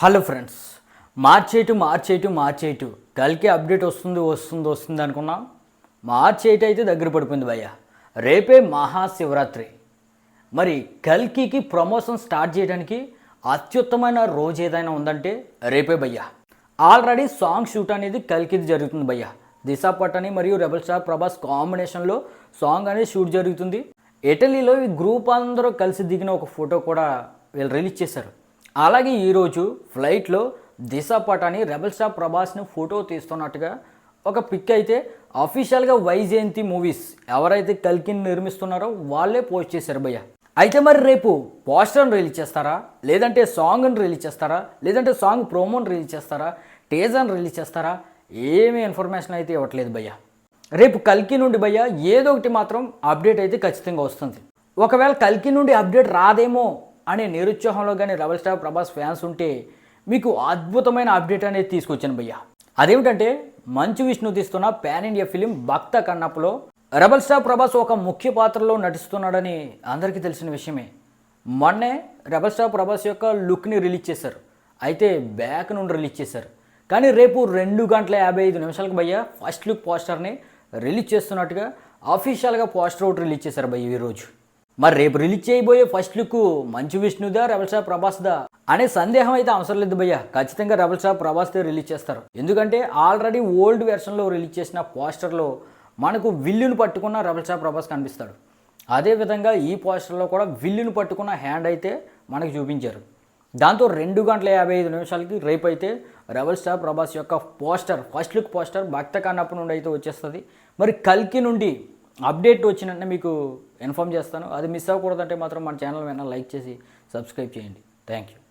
Hello friends మార్చేటు మార్చేటు మార్చేటు. కల్కి అప్డేట్ వస్తుంది వస్తుంది వస్తుంది అనుకున్నాం? మార్చేటు అయితే దగ్గర పడిపోయింది భయ్య. రేపే మహాశివరాత్రి. మరి కల్కికి ప్రమోషన్ స్టార్ట్ చేయడానికి అత్యుత్తమైన రోజు ఏదైనా ఉందంటే రేపే భయ్య. ఆల్రెడీ సాంగ్ షూట్ అనేది కల్కిది జరుగుతుంది భయ్య. దిశా పట్టని మరియు రెబల్ స్టార్ ప్రభాస్ కాంబినేషన్లో సాంగ్ అనేది షూట్ జరుగుతుంది. ఇటలీలో ఈ గ్రూప్ అందరూ కలిసి దిగిన ఒక ఫోటో కూడా వీళ్ళు రిలీజ్ చేశారు. అలాగే ఈరోజు ఫ్లైట్లో దిశ పటాని రెబల్ స్టార్ ప్రభాస్ని ఫోటో తీస్తున్నట్టుగా ఒక పిక్ అయితే అఫీషియల్గా వైజయంతి మూవీస్ ఎవరైతే కల్కిని నిర్మిస్తున్నారో వాళ్ళే పోస్ట్ చేశారు భయ్య. అయితే మరి రేపు పోస్టర్ని రిలీజ్ చేస్తారా? లేదంటే సాంగ్ని రిలీజ్ చేస్తారా? లేదంటే సాంగ్ ప్రోమోని రిలీజ్ చేస్తారా? టేజర్ని రిలీజ్ చేస్తారా? ఏమీ ఇన్ఫర్మేషన్ అయితే ఇవ్వట్లేదు భయ్య. రేపు కల్కి నుండి భయ్య ఏదో ఒకటి మాత్రం అప్డేట్ అయితే ఖచ్చితంగా వస్తుంది. ఒకవేళ కల్కి నుండి అప్డేట్ రాదేమో అనే నిరుత్సాహంలో కానీ రెబల్ స్టార్ ప్రభాస్ ఫ్యాన్స్ ఉంటే మీకు అద్భుతమైన అప్డేట్ అనేది తీసుకొచ్చాను భయ్య. అదేమిటంటే మంచు విష్ణు తీస్తున్న పాన్ ఇండియా ఫిలిం భక్త కన్నప్పలో రెబల్ స్టార్ ప్రభాస్ ఒక ముఖ్య పాత్రలో నటిస్తున్నాడని అందరికీ తెలిసిన విషయమే. మొన్నే రెబల్ స్టార్ ప్రభాస్ యొక్క లుక్ని రిలీజ్ చేశారు. అయితే బ్యాక్ నుండి రిలీజ్ చేశారు. కానీ రేపు రెండు గంటల యాభై ఐదు నిమిషాలకు భయ్య ఫస్ట్ లుక్ పోస్టర్ని రిలీజ్ చేస్తున్నట్టుగా అఫీషియల్గా పోస్టర్ ఒకటి రిలీజ్ చేశారు భయ్య ఈరోజు మరి రేపు రిలీజ్ చేయబోయే ఫస్ట్ లుక్ మంచు విష్ణుదా రెబల్ స్టార్ ప్రభాస్దా అనే సందేహం అయితే అవసరం లేదు భయ్య. ఖచ్చితంగా రెబల్ స్టార్ ప్రభాస్దే రిలీజ్ చేస్తారు. ఎందుకంటే ఆల్రెడీ ఓల్డ్ వెర్షన్లో రిలీజ్ చేసిన పోస్టర్లో మనకు విల్లును పట్టుకున్న రెబల్ స్టార్ ప్రభాస్ కనిపిస్తాడు. అదేవిధంగా ఈ పోస్టర్లో కూడా విల్లును పట్టుకున్న హ్యాండ్ అయితే మనకు చూపించారు. దాంతో రెండు గంటల యాభై ఐదు నిమిషాలకి రేపు అయితే రెబల్ స్టార్ ప్రభాస్ యొక్క poster first look poster Bhakta Kannappa నుండి అయితే వచ్చేస్తుంది. మరి కల్కి నుండి అప్డేట్ వచ్చినట్టే మీకు ఇన్ఫామ్ చేస్తాను. అది మిస్ అవ్వకూడదంటే మాత్రం మన ఛానల్ వెంటనే లైక్ చేసి సబ్స్క్రైబ్ చేయండి. Thank you.